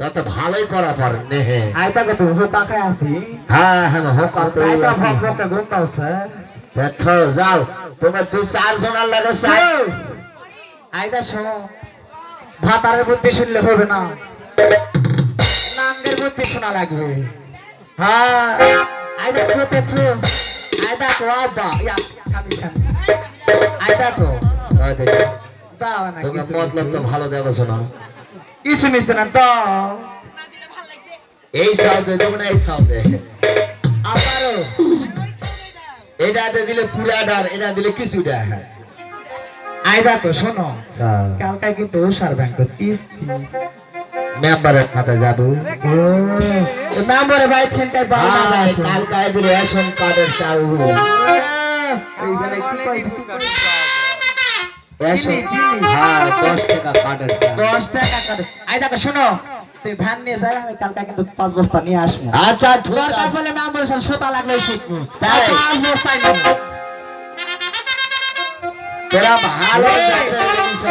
তত ভালোই করা পারেন নেহে আইতা কত হোকা খায় আছি। হ্যাঁ হ্যাঁ হোকা তো আইতা ভক্তকে গুনতাও স্যার দেখো যাও তোমরা দু চার জনের লাগে স্যার আইতা শোনো ভাতারের বুদ্ধি শুনলে হবে না। নাঙ্গের বুদ্ধি শোনা লাগবে। হ্যাঁ। আইতা তো তো আইতা তো আব্বা ইয়া স্বামী স্বামী আইতা তো ওই দাও না তোমার মতলব তো ভালো দেখো না কিছু মিশে না দাও এই না এই সাউদে আবারও। এটা দিলে এটা দিলে কিছুটা আইতা তো শোনো। কালকে কিন্তু উষার ব্যাংক কিস্তি মেম্বারের খাতে যাব। নাম্বারে ভাই ছেনটাই বাবা আছে কালকায় দিলে রেশন কার্ডের চাউ এইখানে কি কই কি কই দিলি, দিলি। হ্যাঁ দশ টাকা কার্ডের দশ টাকা করে আই দেখো শোনো। তুই ভ্যান নিয়ে যাই আমি কালকে কিন্তু পাঁচ বস্তা নিয়ে আসব। আচ্ছা ঠিক দরকার হলে নাম্বার সব সোতা লাগলে শিখব। তাই? পাঁচ বস্তা তোরা ভালো যাচ্ছে